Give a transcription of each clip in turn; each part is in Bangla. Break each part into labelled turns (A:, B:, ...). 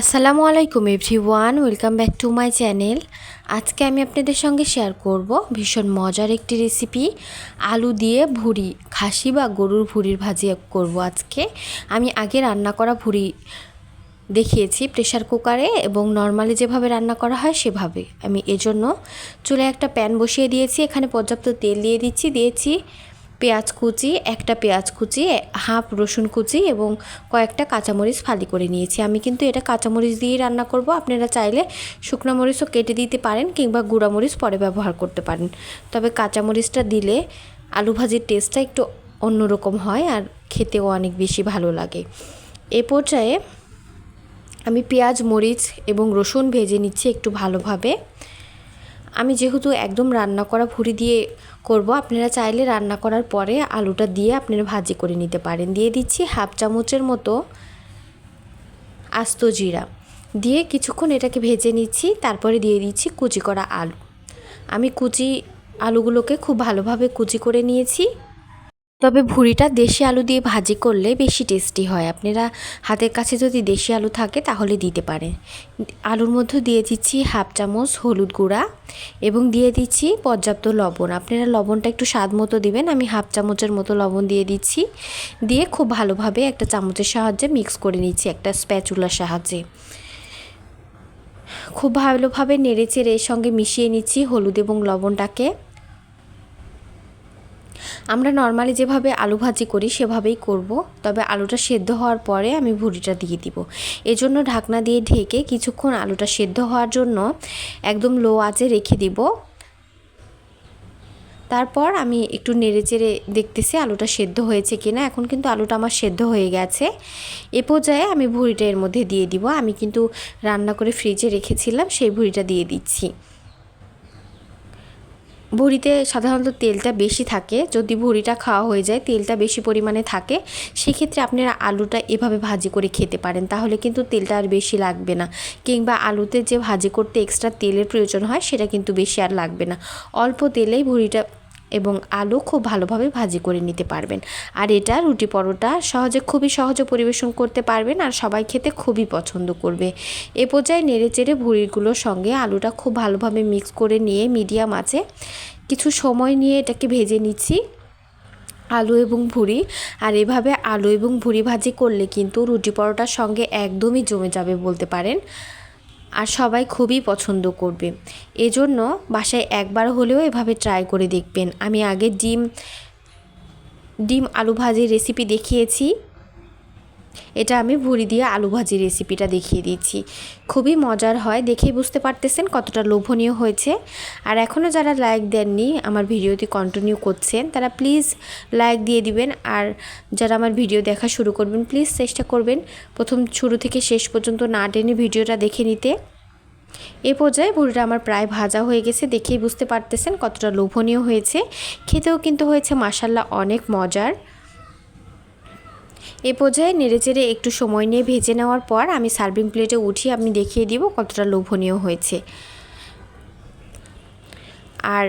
A: আসসালামু আলাইকুম everyone welcome back to my channel. আজকে আমি আপনাদের সঙ্গে শেয়ার করব ভীষণ মজার একটি রেসিপি, আলু দিয়ে ভুড়ি, খাসি বা গরুর ভুড়ির ভাজি করব আজকে। আমি আগে রান্না করা ভুড়ি দেখিয়েছি প্রেশার কুকারে এবং নর্মালি যেভাবে রান্না করা হয় সেভাবে। আমি এজন্য চুলে একটা প্যান বসিয়ে দিয়েছি, এখানে পর্যাপ্ত তেল দিয়ে দিচ্ছি, দিয়েছি পেঁয়াজ কুচি, একটা পেঁয়াজ কুচি, হাফ রসুন কুচি এবং কয়েকটা কাঁচামরিচ ফালি করে নিয়েছি। আমি কিন্তু এটা কাঁচামরিচ দিয়েই রান্না করব। আপনারা চাইলে শুকনো মরিচও কেটে দিতে পারেন কিংবা গুঁড়ামরিচ পরে ব্যবহার করতে পারেন। তবে কাঁচামরিচটা দিলে আলু ভাজির টেস্টটা একটু অন্যরকম হয় আর খেতেও অনেক বেশি ভালো লাগে। এ পর্যায়ে আমি পেঁয়াজ, মরিচ এবং রসুন ভেজে নিচ্ছি একটু ভালোভাবে। আমি যেহেতু একদম রান্না করা ভুড়ি দিয়ে করব, আপনারা চাইলে রান্না করার পরে আলুটা দিয়ে আপনারা ভাজি করে নিতে পারেন। দিয়ে দিচ্ছি হাফ চামচের মতো আস্ত জিরা। দিয়ে কিছুক্ষণ এটাকে ভেজে নিচ্ছি, তারপরে দিয়ে দিচ্ছি কুচি করা আলু। আমি কুচি আলুগুলোকে খুব ভালোভাবে কুচি করে নিয়েছি। তবে ভুড়িটা দেশি আলু দিয়ে ভাজি করলে বেশি টেস্টি হয়। আপনারা হাতের কাছে যদি দেশি আলু থাকে তাহলে দিতে পারেন। আলুর মধ্যে দিয়ে দিচ্ছি হাফ চামচ হলুদ গুঁড়া এবং দিয়ে দিচ্ছি পর্যাপ্ত লবণ। আপনারা লবণটা একটু স্বাদ মতো দিবেন। আমি হাফ চামচের মতো লবণ দিয়ে দিচ্ছি। দিয়ে খুব ভালোভাবে একটা চামচের সাহায্যে মিক্স করে নিচ্ছি একটা স্প্যাচুলার সাহায্যে। খুব ভালোভাবে নেড়ে চেড়ে এর সঙ্গে মিশিয়ে নিচ্ছি হলুদ এবং লবণটাকে। আমরা নর্মালি যেভাবে আলু ভাজি করি, সেভাবেই করব। তবে আলুটা সেদ্ধ হওয়ার পরে আমি ভুড়িটা দিয়ে দিব। এজন্য ঢাকনা দিয়ে ঢেকে কিছুক্ষণ আলুটা সেদ্ধ হওয়ার জন্য একদম লো আঁচে রেখে দিব। তারপর আমি একটু নেড়ে চেড়ে দেখতেছি আলুটা সেদ্ধ হয়েছে কিনা। এখন কিন্তু আলুটা আমার সেদ্ধ হয়ে গেছে। এ পর্যায়ে আমি ভুড়িটা এর মধ্যে দিয়ে দিব। আমি কিন্তু রান্না করে ফ্রিজে রেখেছিলাম, সেই ভুড়িটা দিয়ে দিচ্ছি। ভুড়িতে সাধারণত তেলটা বেশি থাকে। যদি ভুড়িটা খাওয়া হয়ে যায়, তেলটা বেশি পরিমাণে থাকে, সেক্ষেত্রে আপনারা আলুটা এভাবে ভাজি করে খেতে পারেন। তাহলে কিন্তু তেলটা আর বেশি লাগবে না। কিংবা আলুতে যে ভাজি করতে এক্সট্রা তেলের প্রয়োজন হয়, সেটা কিন্তু বেশি আর লাগবে না। অল্প তেলেই ভুড়িটা এবং আলু খুব ভালোভাবে ভাজি করে নিতে পারবেন। আর এটা রুটি পরোটা সহজে খুবই সহজে পরিবেশন করতে পারবেন আর সবাই খেতে খুবই পছন্দ করবে। এ পর্যায়ে নেড়ে চেড়ে ভুড়িগুলোর সঙ্গে আলুটা খুব ভালোভাবে মিক্স করে নিয়ে মিডিয়াম আছে। কিছু সময় নিয়ে এটাকে ভেজে নিচ্ছি। আলু এবং ভুড়ি, আর এভাবে আলু এবং ভুড়ি ভাজি করলে কিন্তু রুটি পরোটার সঙ্গে একদমই জমে যাবে বলতে পারেন। আর সবাই খুবই পছন্দ করবে। এজন্য বাসায় একবার হলেও এভাবে ট্রাই করে দেখবেন। আমি আগে ডিম ডিম আলু ভাজির রেসিপি দেখিয়েছি। এটা আমি ভুড়ি দিয়ে আলু ভাজি রেসিপিটা দেখিয়ে দিচ্ছি খুবই মজার হয়, দেখেই বুঝতে পারতেছেন কতটা লোভনীয় হয়েছে। আর এখনও যারা লাইক দেননি, আমার ভিডিওটি কন্টিনিউ করছেন, তারা প্লিজ লাইক দিয়ে দিবেন। আর যারা আমার ভিডিও দেখা শুরু করবেন প্লিজ চেষ্টা করবেন প্রথম শুরু থেকে শেষ পর্যন্ত না টেনে ভিডিওটা দেখে নিতে। এ পর্যায়ে ভুড়িটা আমার প্রায় ভাজা হয়ে গেছে, দেখেই বুঝতে পারতেছেন কতটা লোভনীয় হয়েছে। খেতেও কিন্তু হয়েছে মাসাল্লাহ অনেক মজার। এ পর্যায়ে নেড়েচেড়ে একটু সময় নিয়ে ভেজে নেওয়ার পর আমি সার্ভিং প্লেটে উঠিয়ে আমি দেখিয়ে দিব কতটা লোভনীয় হয়েছে। আর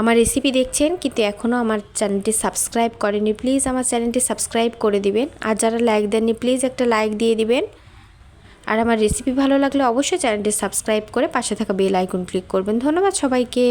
A: আমার রেসিপি দেখছেন, কিন্তু এখনও আমার চ্যানেলটি সাবস্ক্রাইব করেনি প্লিজ আমার চ্যানেলটি সাবস্ক্রাইব করে দিবেন। আর যারা লাইক দেননি প্লিজ একটা লাইক দিয়ে দিবেন। আর আমার রেসিপি ভালো লাগলে অবশ্যই চ্যানেলটি সাবস্ক্রাইব করে পাশে থাকা বেল আইকন ক্লিক করবেন। ধন্যবাদ সবাইকে।